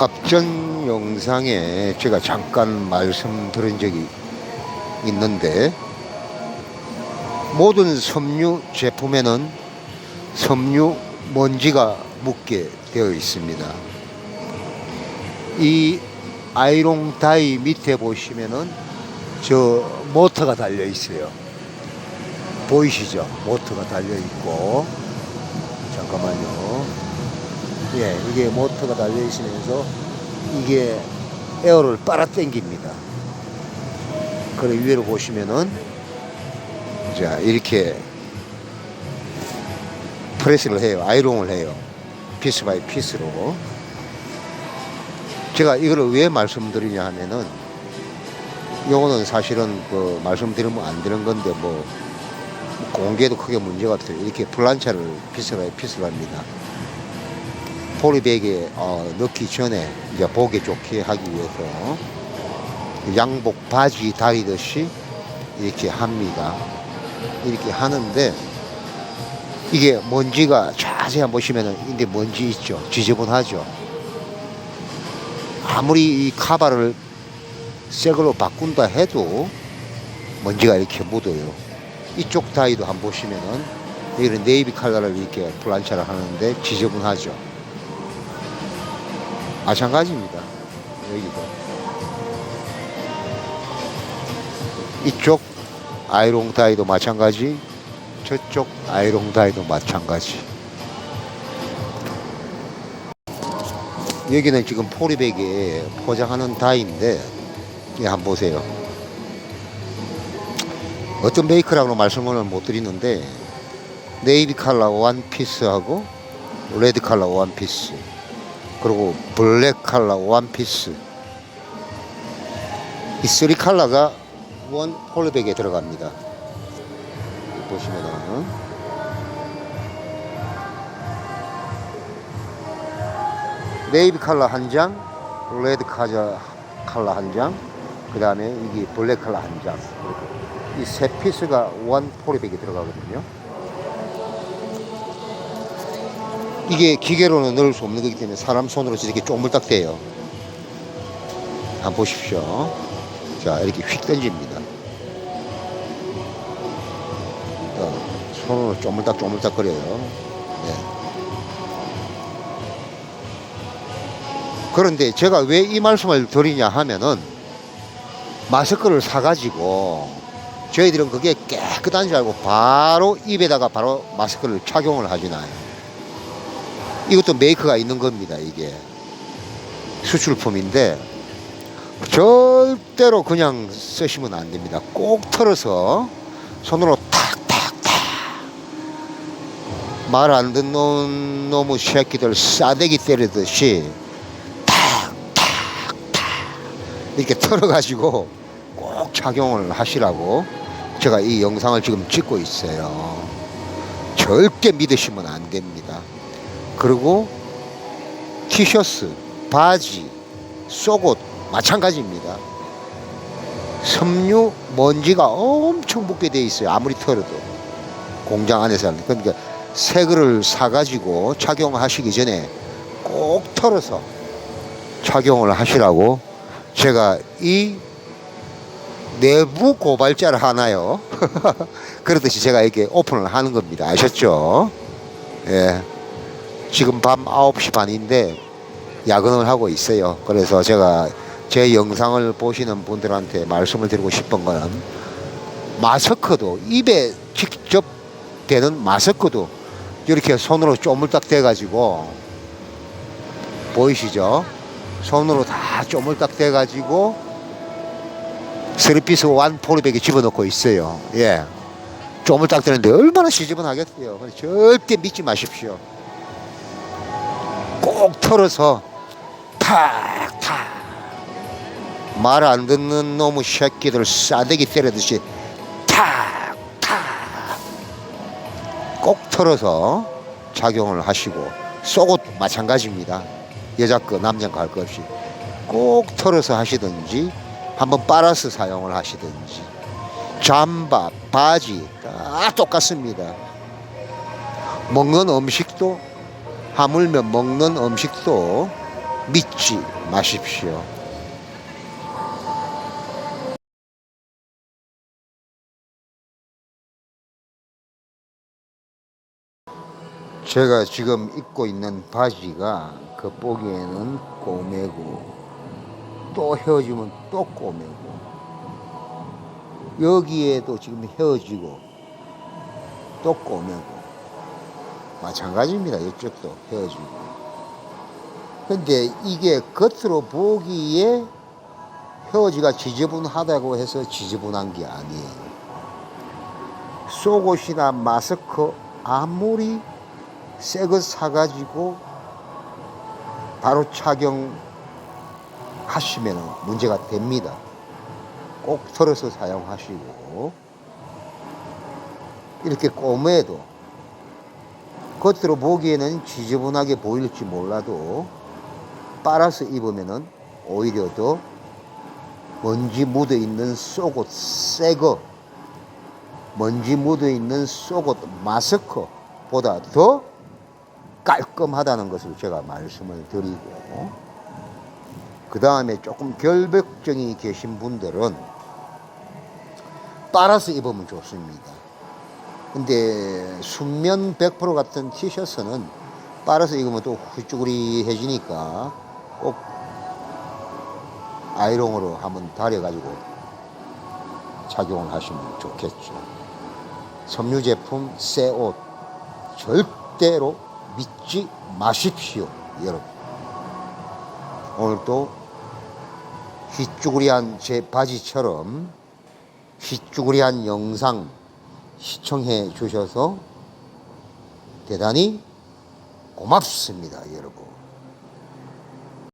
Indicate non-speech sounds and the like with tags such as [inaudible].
앞전 영상에 제가 잠깐 말씀드린 적이 있는데 모든 섬유 제품에는 섬유 먼지가 묻게 되어 있습니다. 이 아이롱 다이 밑에 보시면은 저 모터가 달려 있어요. 보이시죠? 모터가 달려 있고 잠깐만요. 예, 이게 모터가 달려 있으면서 이게 에어를 빨아당깁니다. 그리고 위로 보시면은 자 이렇게 프레스를 해요. 아이롱을 해요. 피스 바이 피스로. 제가 이거를 왜 말씀드리냐 하면은 요거는 사실은 그 말씀드리면 안 되는 건데 뭐 공개도 크게 문제가 없어요. 이렇게 플란차를 피스 바이 피스로 합니다. 포리백에 어, 넣기 전에 이제 보기 좋게 하기 위해서 양복 바지 다리듯이 이렇게 합니다. 이렇게 하는데 이게 먼지가 자세히 보시면은 근데 먼지 있죠. 지저분하죠. 아무리 이 카바를 새 걸로 바꾼다 해도 먼지가 이렇게 묻어요. 이쪽 다이도 한번 보시면은 여기는 네이비 컬러를 이렇게 플란차를 하는데 지저분하죠. 마찬가지입니다. 여기도. 이쪽 아이롱 다이도 마찬가지, 저쪽 아이롱 다이도 마찬가지. 여기는 지금 포리백에 포장하는 다이인데, 이 한번 보세요. 어떤 메이크라고 말씀을 못 드리는데, 네이비 컬러 원피스하고 레드 컬러 원피스, 그리고 블랙 컬러 원피스, 이 쓰리 컬러가 원 폴백에 들어갑니다. 보시면은 네이비 컬러 한 장, 레드 컬러 컬러 한 장, 그 다음에 이게 블랙 컬러 한 장. 이 세 피스가 원 폴백에 들어가거든요. 이게 기계로는 넣을 수 없는 거기 때문에 사람 손으로 이렇게 쪼물딱 대요. 한번 보십시오. 자, 이렇게 휙 던집니다. 어, 손으로 쪼물딱 쪼물딱 거려요. 네. 그런데 제가 왜 이 말씀을 드리냐 하면은 마스크를 사가지고 저희들은 그게 깨끗한 줄 알고 바로 입에다가 바로 마스크를 착용을 하지나요. 이것도 메이크가 있는 겁니다, 이게. 수출품인데 절대로 그냥 쓰시면 안 됩니다. 꼭 털어서 손으로 탁탁탁 말 안 듣는 놈의 새끼들 싸대기 때리듯이 탁탁탁 이렇게 털어가지고 꼭 착용을 하시라고 제가 이 영상을 지금 찍고 있어요. 절대 믿으시면 안 됩니다. 그리고 티셔츠, 바지, 속옷 마찬가지입니다. 섬유 먼지가 엄청 묻게 돼 있어요. 아무리 털어도 공장 안에서는 그러니까 새 거를 사가지고 착용하시기 전에 꼭 털어서 착용을 하시라고 제가 이 내부 고발자를 하나요? [laughs] 그러듯이 제가 이렇게 오픈을 하는 겁니다. 아셨죠? 예. 지금 밤 9시 반인데 야근을 하고 있어요. 그래서 제가 제 영상을 보시는 분들한테 말씀을 드리고 싶은 거는 마스크도 입에 직접 대는 마스크도 이렇게 손으로 쪼물딱 대가지고 보이시죠? 손으로 다 쪼물딱 대가지고 스리피스 완 포리백에 집어넣고 있어요. 예. 쪼물딱 대는데 얼마나 시집은 하겠어요. 절대 믿지 마십시오. 꼭 털어서 탁탁 말 안 듣는 놈의 새끼들 싸대기 때리듯이 탁탁. 꼭 털어서 착용을 하시고 속옷 마찬가지입니다. 여자 거 남자 거 할 것 없이. 꼭 털어서 하시든지 한번 빨아서 사용을 하시든지. 잠바 바지 다 똑같습니다. 먹는 음식도 하물며 먹는 음식도 믿지 마십시오. 제가 지금 입고 있는 바지가 겉보기에는 꼬매고 또 헤어지면 또 꼬매고 여기에도 지금 헤어지고 또 꼬매고 마찬가지입니다. 이쪽도 헤어지고 근데 이게 겉으로 보기에 헤어지가 지저분하다고 해서 지저분한 게 아니에요. 속옷이나 마스크 아무리 새 것 사가지고 바로 착용하시면 문제가 됩니다. 꼭 털어서 사용하시고 이렇게 꼬매도 겉으로 보기에는 지저분하게 보일지 몰라도 빨아서 입으면은 오히려 더 먼지 묻어 있는 속옷 새거 먼지 묻어 있는 속옷 마스크보다 더 깔끔하다는 것을 제가 말씀을 드리고 그 다음에 조금 결벽증이 계신 분들은 빨아서 입으면 좋습니다. 근데 순면 100% 같은 티셔츠는 빨아서 입으면 또 후쭈구리해지니까 꼭 아이롱으로 한번 다려가지고 착용을 하시면 좋겠죠. 섬유 제품 새 옷 절대로 믿지 마십시오, 여러분. 오늘도 휘쭈구리한 제 바지처럼 휘쭈구리한 영상 시청해 주셔서 대단히 고맙습니다, 여러분.